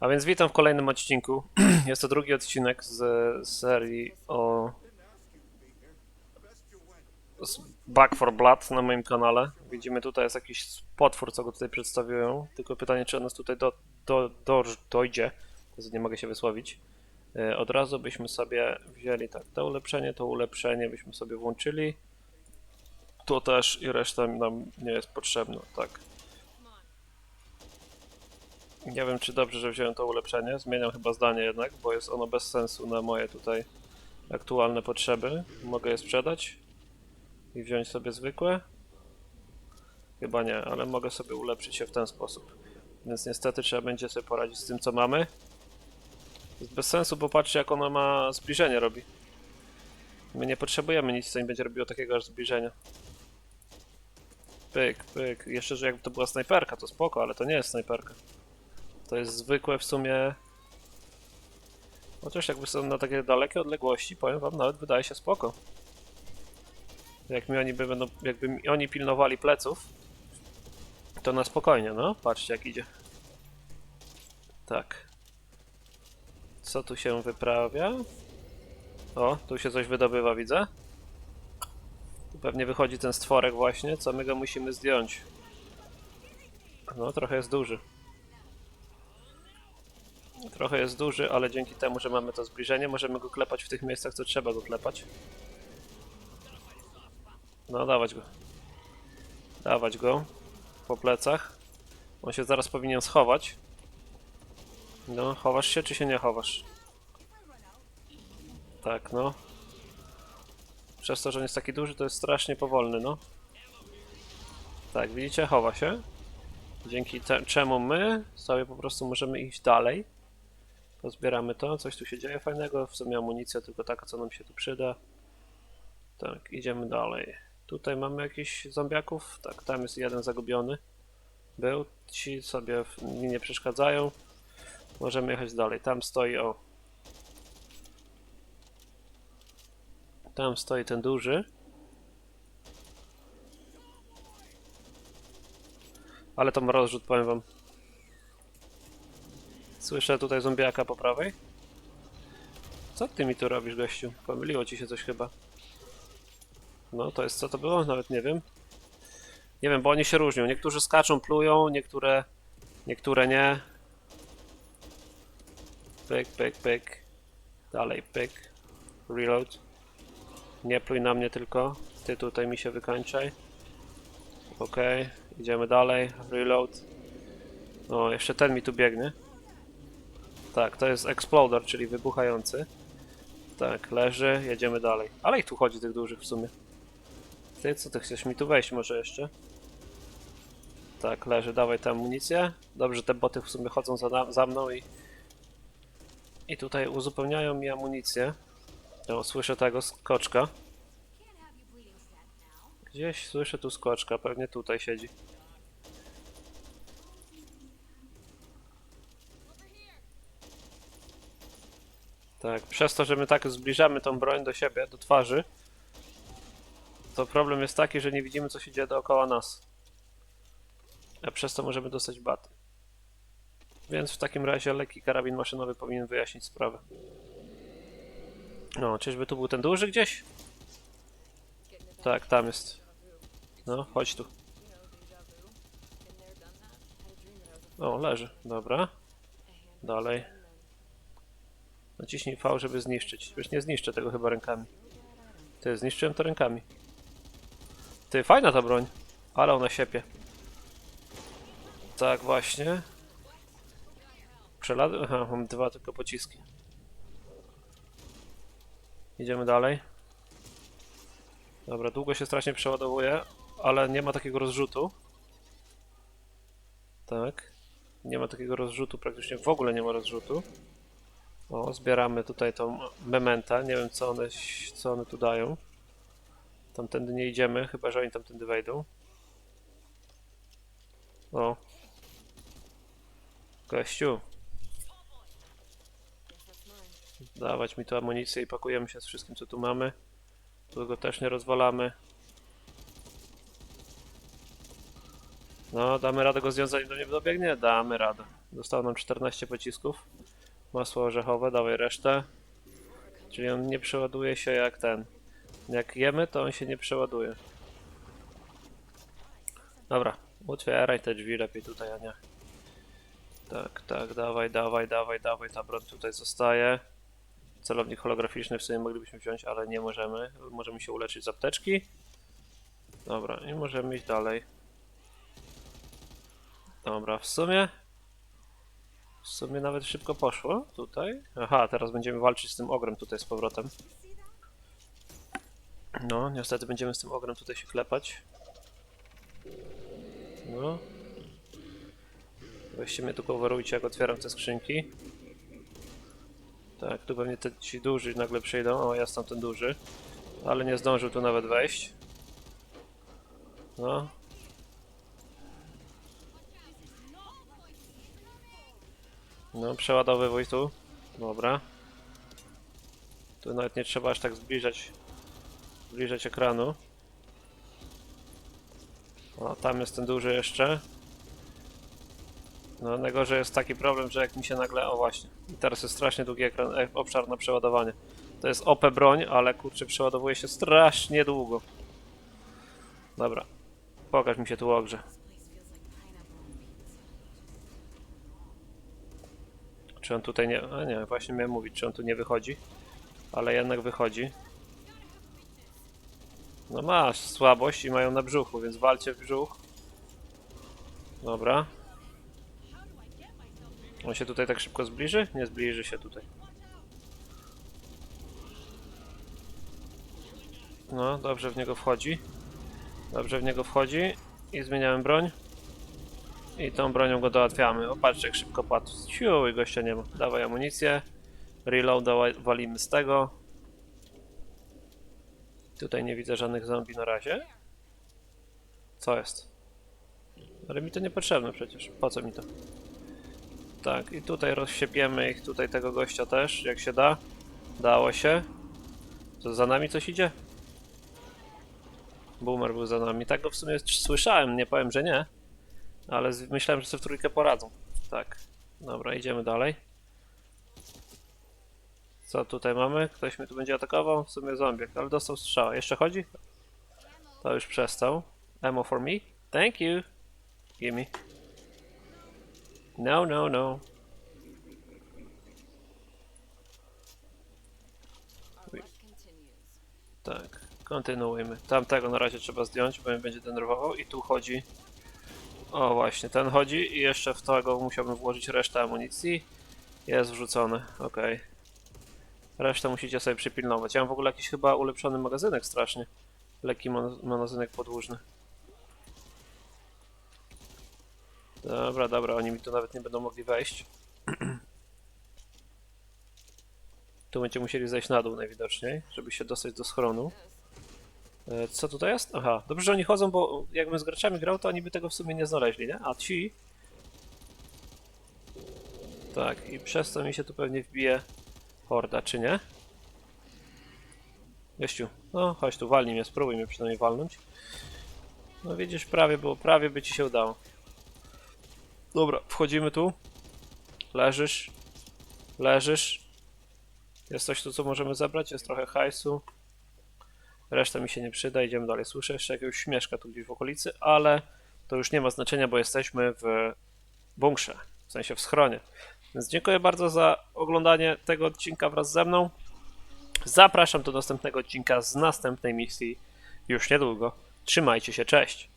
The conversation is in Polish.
A więc witam w kolejnym odcinku. Jest to drugi odcinek z serii o z Back for Blood na moim kanale. Widzimy tutaj jest jakiś potwór, co go tutaj przedstawiają. Tylko pytanie, czy on nas tutaj do, do, do, dojdzie. Nie mogę się wysłowić. E, Od razu byśmy sobie wzięli tak, to ulepszenie, to ulepszenie byśmy sobie włączyli. To też i reszta nam nie jest potrzebna, tak. Nie wiem, czy dobrze, że wziąłem to ulepszenie. Zmieniam chyba zdanie jednak, bo jest ono bez sensu na moje tutaj aktualne potrzeby. Mogę je sprzedać i wziąć sobie zwykłe. Chyba nie, ale mogę sobie ulepszyć się w ten sposób. Więc niestety trzeba będzie sobie poradzić z tym, co mamy. Jest bez sensu, bo patrzcie, jak ono ma zbliżenie robi. My nie potrzebujemy nic, co nie będzie robiło takiego aż zbliżenia. Pyk, pyk. Jeszcze, że jakby to była snajperka, to spoko, ale to nie jest snajperka. To jest zwykłe w sumie. Chociaż jakby są na takie dalekie odległości, powiem wam, nawet wydaje się spoko. Jak mi oni by będą, jakby mi oni pilnowali pleców, to na spokojnie, no. Patrzcie jak idzie. Tak. Co tu się wyprawia? O, tu się coś wydobywa, widzę. Tu pewnie wychodzi ten stworek właśnie, co my go musimy zdjąć. No, trochę jest duży. Trochę jest duży, ale dzięki temu, że mamy to zbliżenie, możemy go klepać w tych miejscach, co trzeba go klepać. No, dawać go. Dawać go po plecach. On się zaraz powinien schować. No, chowasz się czy się nie chowasz? Tak, no. Przez to, że on jest taki duży, to jest strasznie powolny, no. Tak, widzicie? Chowa się. Dzięki czemu my sobie po prostu możemy iść dalej. Pozbieramy to, coś tu się dzieje fajnego, w sumie amunicja tylko taka, co nam się tu przyda. Tak, idziemy dalej. Tutaj mamy jakichś zombiaków, tak, tam jest jeden zagubiony. Był, ci sobie mi nie przeszkadzają. Możemy jechać dalej, tam stoi, o. Tam stoi ten duży. Ale to ma rozrzut, powiem wam. Słyszę tutaj zombiaka po prawej. Co ty mi tu robisz, gościu? Pomyliło ci się coś chyba. No, to jest co to było? Nawet nie wiem. Nie wiem, bo oni się różnią. Niektórzy skaczą, plują, niektóre... Niektóre nie. Pyk, pyk, pyk. Dalej, pyk. Reload. Nie pluj na mnie tylko. Ty tutaj mi się wykańczaj. Okej, idziemy dalej. Reload. O, jeszcze ten mi tu biegnie. Tak, to jest Exploder, czyli wybuchający. Tak, leży, jedziemy dalej. Ale ich tu chodzi tych dużych w sumie. Ty, co ty chcesz mi tu wejść może jeszcze? Tak, leży, dawaj tę amunicję. Dobrze, te boty w sumie chodzą za, za mną i... I tutaj uzupełniają mi amunicję. O, słyszę tego skoczka. Gdzieś słyszę tu skoczka, pewnie tutaj siedzi. Tak, przez to, że my tak zbliżamy tą broń do siebie, do twarzy, to problem jest taki, że nie widzimy, co się dzieje dookoła nas. A przez to możemy dostać baty. Więc w takim razie lekki karabin maszynowy powinien wyjaśnić sprawę. No, czyżby tu był ten duży gdzieś? Tak, tam jest. No, chodź tu. O, leży. Dobra. Dalej. Naciśnij V, żeby zniszczyć. Już nie zniszczę tego chyba rękami. Ty, zniszczyłem to rękami. Ty, fajna ta broń. Ale ona siepie. Tak właśnie. Przelady? Aha, mam dwa tylko pociski. Idziemy dalej. Dobra, długo się strasznie przeładowuje, ale nie ma takiego rozrzutu. Tak. Nie ma takiego rozrzutu, praktycznie w ogóle nie ma rozrzutu. O, zbieramy tutaj tą mementa. Nie wiem, co one, co one tu dają. Tamtędy nie idziemy, chyba że oni tamtędy wejdą. O. Gościu. Dawać mi tu amunicję i pakujemy się z wszystkim, co tu mamy. Tu go też nie rozwalamy. No, damy radę go związać, do mnie dobiegnie? Damy radę. Zostało nam 14 pocisków. Masło orzechowe, dawaj resztę. Czyli on nie przeładuje się jak ten. Jak jemy, to on się nie przeładuje. Dobra, otwieraj te drzwi lepiej tutaj, Ania. Tak, tak, dawaj, dawaj, dawaj, dawaj, ta broń tutaj zostaje. Celownik holograficzny w sumie moglibyśmy wziąć, ale nie możemy. Możemy się uleczyć z apteczki. Dobra, i możemy iść dalej. Dobra, w sumie... W sumie nawet szybko poszło tutaj. Aha, teraz będziemy walczyć z tym ogrem tutaj z powrotem. No, niestety będziemy z tym ogrem tutaj się klepać. No. Weźcie mnie tu coverujcie, jak otwieram te skrzynki. Tak, tu pewnie te ci duży nagle przyjdą. O, jest tam ten duży. Ale nie zdążył tu nawet wejść. No. No, przeładowywuj tu. Dobra. Tu nawet nie trzeba aż tak zbliżać zbliżać ekranu. O, tam jest ten duży jeszcze. No, najgorzej jest taki problem, że jak mi się nagle... O, właśnie. I teraz jest strasznie długi ekran, e, obszar na przeładowanie. To jest OP broń, ale kurczę, przeładowuje się strasznie długo. Dobra. Pokaż mi się tu ogrze. Czy on tutaj nie... A nie, właśnie miałem mówić, czy on tu nie wychodzi. Ale jednak wychodzi. No masz słabość i mają na brzuchu, więc walcie w brzuch. Dobra. On się tutaj tak szybko zbliży? Nie zbliży się tutaj. No, dobrze w niego wchodzi. Dobrze w niego wchodzi. I zmieniałem broń. I tą bronią go załatwiamy. O, patrzcie jak szybko padł. Ciu, i gościa nie ma. Dawaj amunicję. Reloada wa- walimy z tego. Tutaj nie widzę żadnych zombie na razie. Co jest? Ale mi to niepotrzebne przecież. Po co mi to? Tak, i tutaj rozsiepiemy ich, tutaj tego gościa też, jak się da. Dało się. Co, za nami coś idzie? Boomer był za nami. Tak go w sumie słyszałem, nie powiem, że nie. Ale myślałem, że sobie w trójkę poradzą. Tak. Dobra, idziemy dalej. Co tutaj mamy? Ktoś mnie tu będzie atakował? W sumie zombiek, ale dostał strzała. Jeszcze chodzi? To już przestał. Ammo for me? Thank you. Gimme. No, no, no. Tak, kontynuujmy. Tamtego na razie trzeba zdjąć, bo mnie będzie denerwował. I tu chodzi. O, właśnie, ten chodzi i jeszcze w tego musiałbym włożyć resztę amunicji. Jest wrzucony, okej. Resztę musicie sobie przypilnować. Ja mam w ogóle jakiś chyba ulepszony magazynek strasznie. Lekki magazynek podłużny. Dobra, dobra, oni mi tu nawet nie będą mogli wejść. tu będziecie musieli zejść na dół najwidoczniej, żeby się dostać do schronu. E, Co tutaj jest? Aha, dobrze, że oni chodzą, bo jakbym z graczami grał, to oni by tego w sumie nie znaleźli, nie? A ci... Tak, i przez to mi się tu pewnie wbije horda, czy nie? Gościu, no chodź tu, walnij mnie, spróbuj mnie przynajmniej walnąć. No widzisz, prawie było, prawie by ci się udało. Dobra, wchodzimy tu. Leżysz. Leżysz. Jest coś tu, co możemy zabrać? Jest trochę hajsu. Reszta mi się nie przyda, idziemy dalej. Słyszę jeszcze jakiegoś śmieszka tu gdzieś w okolicy, ale to już nie ma znaczenia, bo jesteśmy w bunkrze, w sensie w schronie. Więc dziękuję bardzo za oglądanie tego odcinka wraz ze mną. Zapraszam do następnego odcinka z następnej misji już niedługo. Trzymajcie się, cześć!